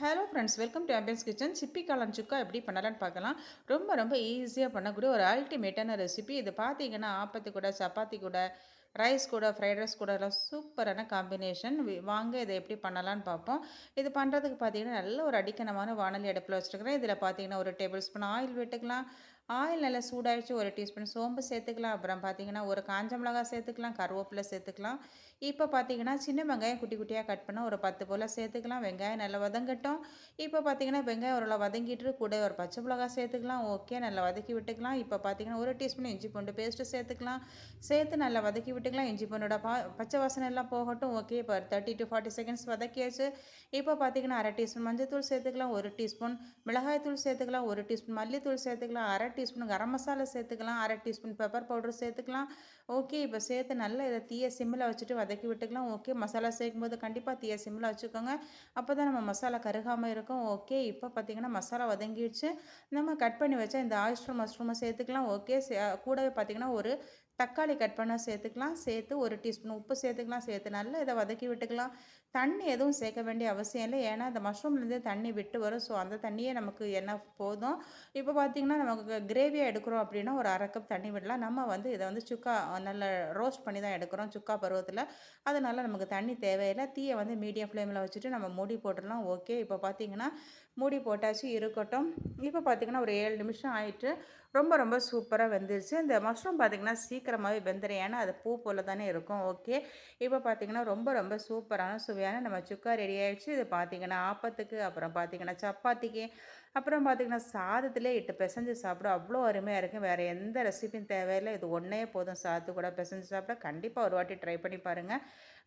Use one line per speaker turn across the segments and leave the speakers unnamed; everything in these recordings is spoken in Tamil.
Hello friends welcome to ambiance kitchen சிப்பி காளான் சுக்கா எப்படி பண்ணலான்னு பார்க்கலாம். ரொம்ப ரொம்ப ஈஸியாக பண்ணக்கூடிய ஒரு அல்டிமேட்டான ரெசிபி இது பார்த்தீங்கன்னா ஆப்பத்து கூட சப்பாத்தி கூட ரைஸ் கூட ஃப்ரைட் ரைஸ் கூட எல்லாம் சூப்பரான காம்பினேஷன். வாங்க இதை எப்படி பண்ணலான்னு பார்ப்போம். இது பண்ணுறதுக்கு பார்த்தீங்கன்னா நல்ல ஒரு அடிக்கணமான வானொலி அடுப்பில் வச்சுருக்கிறேன். இதில் பார்த்தீங்கன்னா ஒரு டேபிள் ஸ்பூன் ஆயில் விட்டுக்கலாம். ஆயில் நல்லா சூடாகிடுச்சு ஒரு டீஸ்பூன் சோம்பு சேர்த்துக்கலாம். அப்புறம் பார்த்தீங்கன்னா ஒரு காஞ்ச மிளகா சேர்த்துக்கலாம் கருவேப்பிலை சேர்த்துக்கலாம். இப்போ பார்த்தீங்கன்னா சின்ன வெங்காயம் குட்டி குட்டியாக கட் பண்ணால் ஒரு பத்து போல் சேர்த்துக்கலாம். வெங்காயம் நல்லா வதங்கட்டும். இப்போ பார்த்தீங்கன்னா வெங்காயம் ஓரளவு வதங்கிட்டு கூட ஒரு பச்சை மிளகா சேர்த்துக்கலாம். ஓகே நல்லா வதக்கி விட்டுக்கலாம். இப்போ பார்த்தீங்கன்னா ஒரு டீஸ்பூன் இஞ்சி பூண்டு பேஸ்ட்டு சேர்த்துக்கலாம். சேர்த்து நல்லா வதக்கி விட்டு விட்டுக்கலாம் இஞ்சி பூண்டோட பா பச்சை வாசனை எல்லாம் போகட்டும். ஓகே இப்போ தேர்ட்டி டு ஃபார்ட்டி செகண்ட்ஸ் வதக்கியாச்சு. இப்போ பார்த்தீங்கன்னா அரை டீஸ்பூன் மஞ்சள் தூள் சேர்த்துக்கலாம் ஒரு டீஸ்பூன் மிளகாய் தூள் சேர்த்துக்கலாம் ஒரு டீஸ்பூன் மல்லித்தூள் சேர்த்துக்கலாம் அரை டீஸ்பூன் கரம் மசாலா சேர்த்துக்கலாம் அரை டீஸ்பூன் பெப்பர் பவுடர் சேர்த்துக்கலாம். ஓகே இப்போ சேர்த்து நல்லா இதை தீய சிம்மில் வச்சுட்டு வதக்கி விட்டுக்கலாம். ஓகே மசாலா சேர்க்கும்போது கண்டிப்பாக தீய சிம்மில் வச்சுக்கோங்க. அப்போ தான் நம்ம மசாலா கருகாமல் இருக்கும். ஓகே இப்போ பார்த்திங்கன்னா மசாலா வதங்கிடுச்சு. நம்ம கட் பண்ணி வச்சா இந்த ஆயிஸ்டர் மஷ்ரூமை சேர்த்துக்கலாம். ஓகே கூடவே பார்த்திங்கன்னா ஒரு தக்காளி கட் பண்ண சேர்த்துக்கலாம். சேர்த்து ஒரு டீஸ்பூன் உப்பு சேர்த்துக்கலாம் சேர்த்து நல்லா இதை வதக்கி விட்டுக்கலாம். தண்ணி எதுவும் சேர்க்க வேண்டிய அவசியம் இல்லை. ஏன்னா அந்த மஷ்ரூம்லேருந்து தண்ணி விட்டு வரும். ஸோ அந்த தண்ணியே நமக்கு என்ன போதும்? இப்போ பார்த்திங்கன்னா நமக்கு கிரேவியாக எடுக்கிறோம் அப்படின்னா ஒரு அரை கப் தண்ணி விடலாம். நம்ம வந்து இதை வந்து சுக்கா நல்லா ரோஸ்ட் பண்ணி தான் எடுக்கிறோம் சுக்கா பருவத்தில். அதனால் நமக்கு தண்ணி தேவையில்லை. தீயை வந்து மீடியம் ஃப்ளேமில் வச்சுட்டு நம்ம மூடி போட்டுடலாம். ஓகே இப்போ பார்த்திங்கன்னா மூடி போட்டாச்சு இருக்கட்டும். இப்போ பார்த்திங்கன்னா ஒரு ஏழு நிமிஷம் ஆயிட்டு ரொம்ப ரொம்ப சூப்பராக வெந்துருச்சு. இந்த மஷ்ரூம் பார்த்திங்கன்னா சீக்கிரமாகவே வெந்துடும் ஏன்னா அது பூ போல் தானே இருக்கும். ஓகே. இப்போ பார்த்திங்கன்னா ரொம்ப ரொம்ப சூப்பரான சுவையான நம்ம சுக்கா ரெடி ஆகிடுச்சு இது பார்த்திங்கன்னா ஆப்பத்துக்கு அப்புறம் பார்த்திங்கன்னா சப்பாத்திக்கு அப்புறம் பார்த்திங்கன்னா சாதத்திலே இட்டு பிசைஞ்சு சாப்பிட. அவ்வளோ அருமையாக இருக்கும் வேறு எந்த ரெசிபியும் தேவையில்லை. இது ஒன்றே போதும். சாத்து கூட பிசைஞ்சு சாப்பிட கண்டிப்பாக ஒரு வாட்டி ட்ரை பண்ணி பாருங்கள்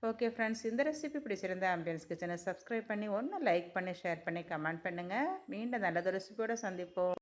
ஓகே ஃப்ரெண்ட்ஸ் இந்த ரெசிபி பிடிச்சிருந்த ஆம்பியன்ஸ் கிச்சனை சப்ஸ்கிரைப் பண்ணி ஒன்று லைக் பண்ணி ஷேர் பண்ணி கமெண்ட் பண்ணுங்கள் மீண்டும் நல்லது ரெசிபியோடு சந்திப்போம்.